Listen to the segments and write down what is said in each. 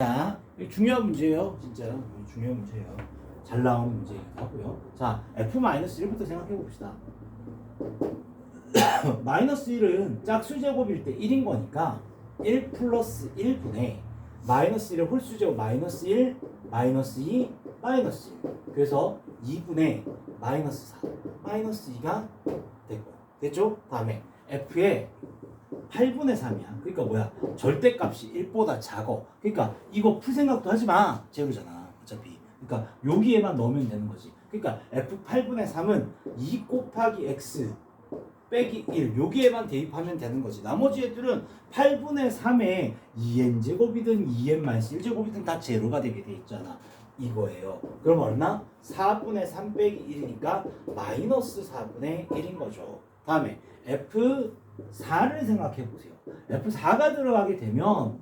자, 중요한 문제예요. 진짜 중요한 문제예요. 잘 나오는 문제이기도 하고요. 자, f-1부터 생각해 봅시다. 마이너스 1은 짝수 제곱일 때 1인 거니까 1 플러스 1분의 마이너스 1의 홀수 제곱 마이너스 1 마이너스 2 마이너스 1 그래서 2분의 마이너스 4 마이너스 2가 됐고요. 됐죠? 다음에 f의 8분의 3이야. 그러니까 뭐야? 절대값이 1보다 작어. 그러니까 이거 풀 생각도 하지 마. 제로잖아. 어차피. 그러니까 여기에만 넣으면 되는 거지. 그러니까 f 8분의 3은 2 곱하기 x 빼기 1 여기에만 대입하면 되는 거지. 나머지 애들은 8분의 3에 2n 제곱이든 2n 마이너스 1 제곱이든 다 제로가 되게 돼 있잖아. 이거예요. 그럼 얼마? 4분의 3 빼기 1이니까 마이너스 4분의 1인 거죠. 다음에 f 4를 생각해 보세요. F4가 들어가게 되면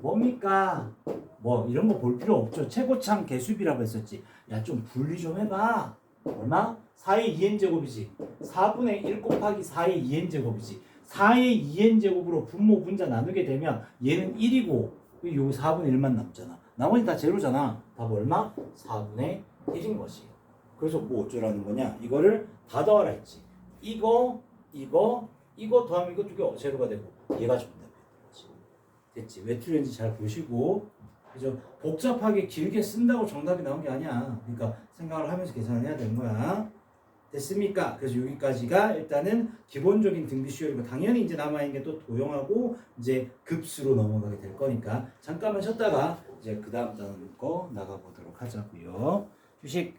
뭡니까? 뭐 이런 거 볼 필요 없죠. 최고창 개수비라고 했었지. 야 좀 분리 좀 해봐. 얼마? 4의 2n 제곱이지. 4분의 1 곱하기 4의 2n 제곱이지. 4의 2n 제곱으로 분모 분자 나누게 되면 얘는 1이고 여기 4분의 1만 남잖아. 나머지 다 제로잖아. 답 얼마? 4분의 1인 것이. 그래서 뭐 어쩌라는 거냐? 이거를 다 더하라 했지. 이거, 이거, 이거 더하면 이거 두 개 제로가 되고 얘가 정답이 되지. 됐지. 왜 틀렸는지 잘 보시고 그죠? 복잡하게 길게 쓴다고 정답이 나온 게 아니야. 그러니까 생각을 하면서 계산을 해야 되는 거야. 됐습니까? 그래서 여기까지가 일단은 기본적인 등비 시열이고 당연히 이제 남아 있는 게 또 도형하고 이제 급수로 넘어가게 될 거니까 잠깐만 쉬었다가 이제 그 다음 단거 나가 보도록 하자고요. 휴식